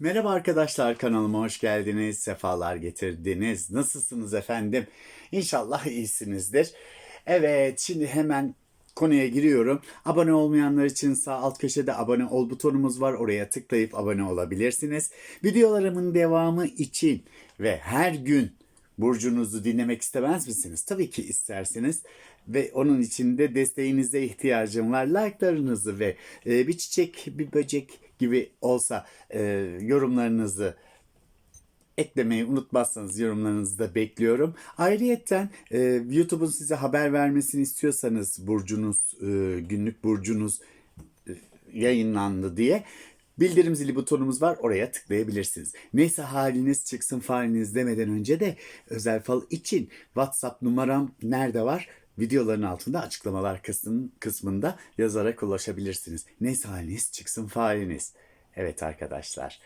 Merhaba arkadaşlar kanalıma hoş geldiniz, sefalar getirdiniz. Nasılsınız efendim? İnşallah iyisinizdir. Evet şimdi hemen konuya giriyorum. Abone olmayanlar için sağ alt köşede abone ol butonumuz var. Oraya tıklayıp abone olabilirsiniz. Videolarımın devamı için ve her gün burcunuzu dinlemek istemez misiniz? Tabii ki istersiniz. Ve onun için de desteğinize ihtiyacım var. Like'larınızı ve e, bir çiçek, bir böcek gibi olsa e, yorumlarınızı eklemeyi unutmazsanız yorumlarınızı da bekliyorum. Ayrıyeten e, YouTube'un size haber vermesini istiyorsanız burcunuz, e, günlük burcunuz e, yayınlandı diye bildirim zili butonumuz var oraya tıklayabilirsiniz. Neyse haliniz çıksın faliniz demeden önce de özel fal için WhatsApp numaram nerede var? Videoların altında açıklamalar kısmın, kısmında yazarak ulaşabilirsiniz. Neyse haliniz çıksın faliniz. Evet arkadaşlar.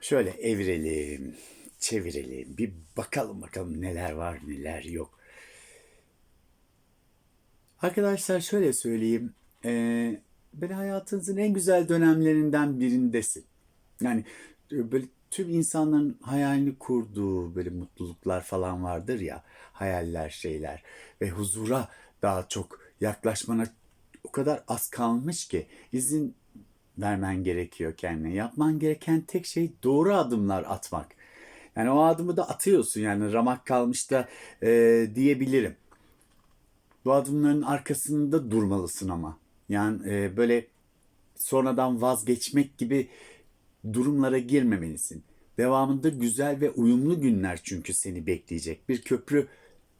Şöyle evirelim, çevirelim. Bir bakalım bakalım neler var neler yok. Arkadaşlar şöyle söyleyeyim. Ee, böyle hayatınızın en güzel dönemlerinden birindesin. Yani böyle tüm insanların hayalini kurduğu böyle mutluluklar falan vardır ya. Hayaller şeyler. Ve huzura daha çok yaklaşmana o kadar az kalmış ki izin vermen gerekiyor kendine. Yapman gereken tek şey doğru adımlar atmak. Yani o adımı da atıyorsun yani ramak kalmış da e, diyebilirim. Bu adımların arkasında durmalısın ama. Yani e, böyle sonradan vazgeçmek gibi durumlara girmemelisin. Devamında güzel ve uyumlu günler çünkü seni bekleyecek. Bir köprü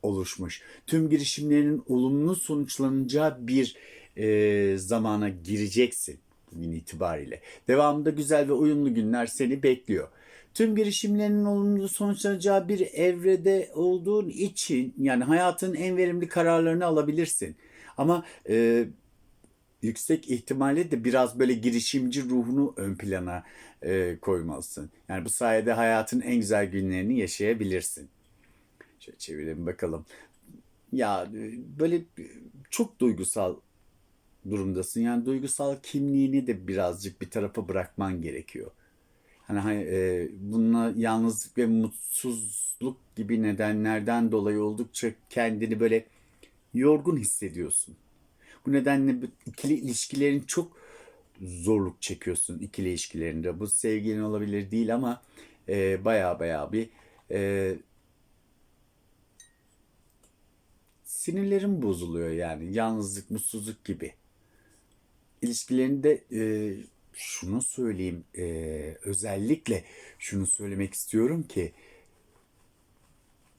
oluşmuş. Tüm girişimlerinin olumlu sonuçlanacağı bir e, zamana gireceksin bugün itibariyle. Devamında güzel ve uyumlu günler seni bekliyor. Tüm girişimlerinin olumlu sonuçlanacağı bir evrede olduğun için yani hayatın en verimli kararlarını alabilirsin. Ama e, yüksek ihtimalle de biraz böyle girişimci ruhunu ön plana e, koymalısın. Yani bu sayede hayatın en güzel günlerini yaşayabilirsin. Şöyle çevirelim bakalım. Ya e, böyle çok duygusal durumdasın. Yani duygusal kimliğini de birazcık bir tarafa bırakman gerekiyor. Hani e, bununla yalnızlık ve mutsuzluk gibi nedenlerden dolayı oldukça kendini böyle yorgun hissediyorsun. Bu nedenle ikili ilişkilerin çok zorluk çekiyorsun ikili ilişkilerinde. Bu sevgilin olabilir değil ama e, baya baya bir e, sinirlerim bozuluyor yani. Yalnızlık, mutsuzluk gibi. İlişkilerinde e, şunu söyleyeyim, e, özellikle şunu söylemek istiyorum ki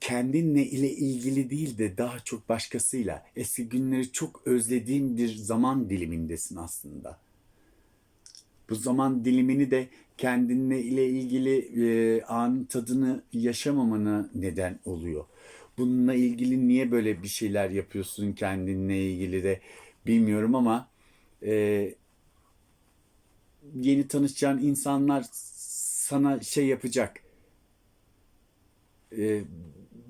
kendinle ile ilgili değil de daha çok başkasıyla eski günleri çok özlediğin bir zaman dilimindesin aslında. Bu zaman dilimini de kendinle ile ilgili e, an tadını yaşamamana neden oluyor. Bununla ilgili niye böyle bir şeyler yapıyorsun kendinle ilgili de bilmiyorum ama e, yeni tanışacağın insanlar sana şey yapacak. E,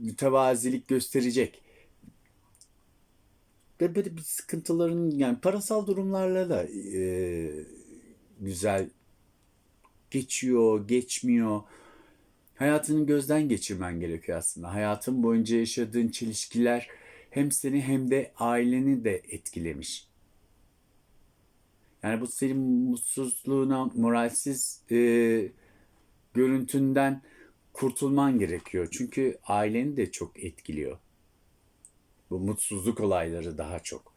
mütevazilik gösterecek. Ve böyle bir sıkıntıların yani parasal durumlarla da e, güzel geçiyor, geçmiyor. Hayatını gözden geçirmen gerekiyor aslında. Hayatın boyunca yaşadığın çelişkiler hem seni hem de aileni de etkilemiş. Yani bu senin mutsuzluğuna, moralsiz e, görüntünden kurtulman gerekiyor. Çünkü aileni de çok etkiliyor. Bu mutsuzluk olayları daha çok.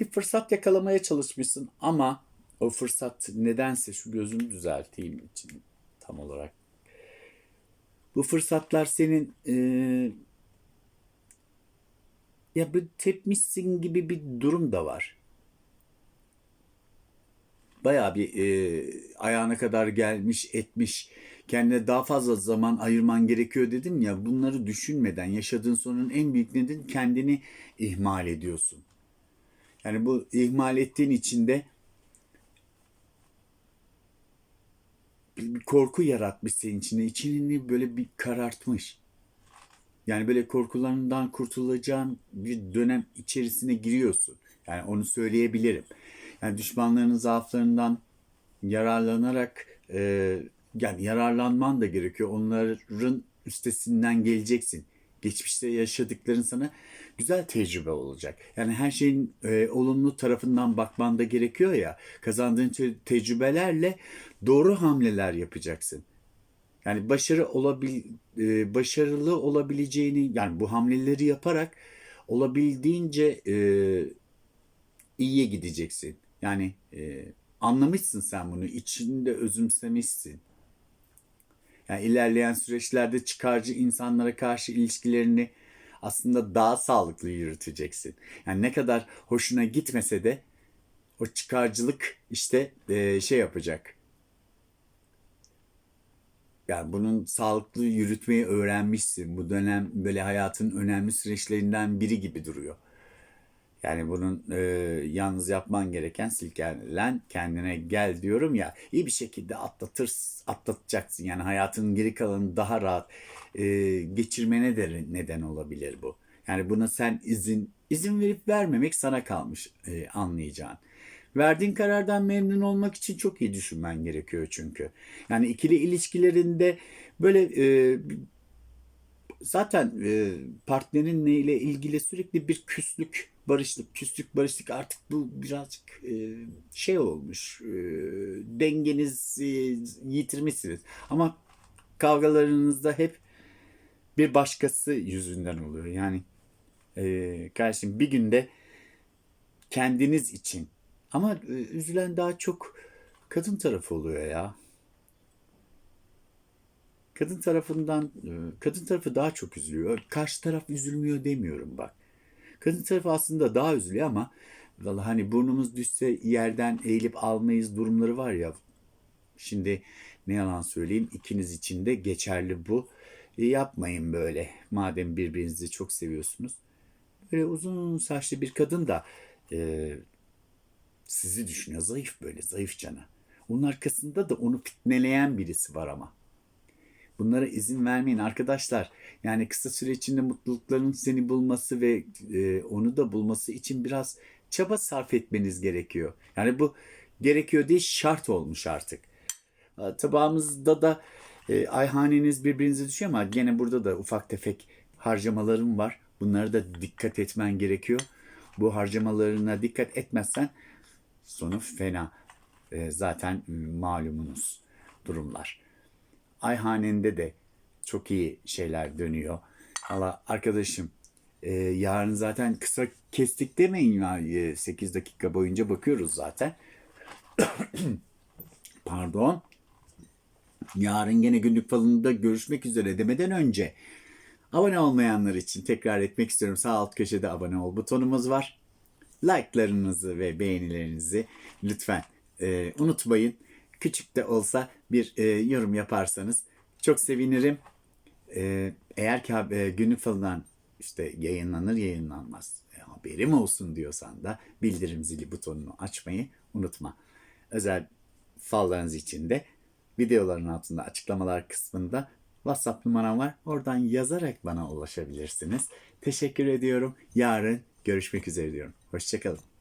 Bir fırsat yakalamaya çalışmışsın ama o fırsat nedense şu gözümü düzelteyim için tam olarak. Bu fırsatlar senin e, ya bir tepmişsin gibi bir durum da var. Bayağı bir e, ayağına kadar gelmiş etmiş kendine daha fazla zaman ayırman gerekiyor dedim ya bunları düşünmeden yaşadığın sorunun en büyük nedeni kendini ihmal ediyorsun. Yani bu ihmal ettiğin içinde bir korku yaratmış senin içinde. İçini böyle bir karartmış. Yani böyle korkularından kurtulacağın bir dönem içerisine giriyorsun. Yani onu söyleyebilirim. Yani düşmanlarının zaaflarından yararlanarak e, yani yararlanman da gerekiyor. Onların üstesinden geleceksin. Geçmişte yaşadıkların sana güzel tecrübe olacak. Yani her şeyin e, olumlu tarafından bakman da gerekiyor ya. Kazandığın te- tecrübelerle doğru hamleler yapacaksın. Yani başarı olabil e, başarılı olabileceğini yani bu hamleleri yaparak olabildiğince e, iyiye gideceksin. Yani e, anlamışsın sen bunu, içinde özümsemişsin. Yani ilerleyen süreçlerde çıkarcı insanlara karşı ilişkilerini aslında daha sağlıklı yürüteceksin. Yani ne kadar hoşuna gitmese de o çıkarcılık işte e, şey yapacak. Yani bunun sağlıklı yürütmeyi öğrenmişsin. Bu dönem böyle hayatın önemli süreçlerinden biri gibi duruyor. Yani bunun e, yalnız yapman gereken silkelen kendine gel diyorum ya iyi bir şekilde atlatır atlatacaksın. Yani hayatının geri kalanını daha rahat e, geçirmene de neden olabilir bu. Yani buna sen izin izin verip vermemek sana kalmış e, anlayacağın. Verdiğin karardan memnun olmak için çok iyi düşünmen gerekiyor çünkü. Yani ikili ilişkilerinde böyle e, zaten e, partnerinle ile ilgili sürekli bir küslük, barışlık, küslük, barışlık artık bu birazcık e, şey olmuş. E, dengenizi yitirmişsiniz. Ama kavgalarınızda hep bir başkası yüzünden oluyor. Yani e, kardeşim bir günde kendiniz için ama e, üzülen daha çok kadın tarafı oluyor ya. Kadın tarafından kadın tarafı daha çok üzülüyor. Karşı taraf üzülmüyor demiyorum bak. Kadın tarafı aslında daha üzülüyor ama vallahi hani burnumuz düşse yerden eğilip almayız durumları var ya. Şimdi ne yalan söyleyeyim ikiniz için de geçerli bu. E, yapmayın böyle madem birbirinizi çok seviyorsunuz. Böyle uzun saçlı bir kadın da e, sizi düşünüyor. Zayıf böyle, zayıf cana. Onun arkasında da onu fitneleyen birisi var ama. Bunlara izin vermeyin arkadaşlar. Yani kısa süre içinde mutlulukların seni bulması ve e, onu da bulması için biraz çaba sarf etmeniz gerekiyor. Yani bu gerekiyor değil şart olmuş artık. E, Tabağımızda da e, ayhaneniz birbirinize düşüyor ama gene burada da ufak tefek harcamalarım var. Bunlara da dikkat etmen gerekiyor. Bu harcamalarına dikkat etmezsen sonu fena. E, zaten malumunuz durumlar. Ayhanende de çok iyi şeyler dönüyor. Allah arkadaşım e, yarın zaten kısa kestik demeyin ya e, 8 dakika boyunca bakıyoruz zaten. Pardon. Yarın gene günlük falında görüşmek üzere demeden önce abone olmayanlar için tekrar etmek istiyorum. Sağ alt köşede abone ol butonumuz var. Like'larınızı ve beğenilerinizi lütfen e, unutmayın. Küçük de olsa bir e, yorum yaparsanız çok sevinirim. E, eğer ki e, günlük falından işte yayınlanır yayınlanmaz e, haberim olsun diyorsan da bildirim zili butonunu açmayı unutma. Özel fallarınız için de videoların altında açıklamalar kısmında WhatsApp numaram var. Oradan yazarak bana ulaşabilirsiniz. Teşekkür ediyorum. Yarın görüşmek üzere diyorum. Hoşçakalın.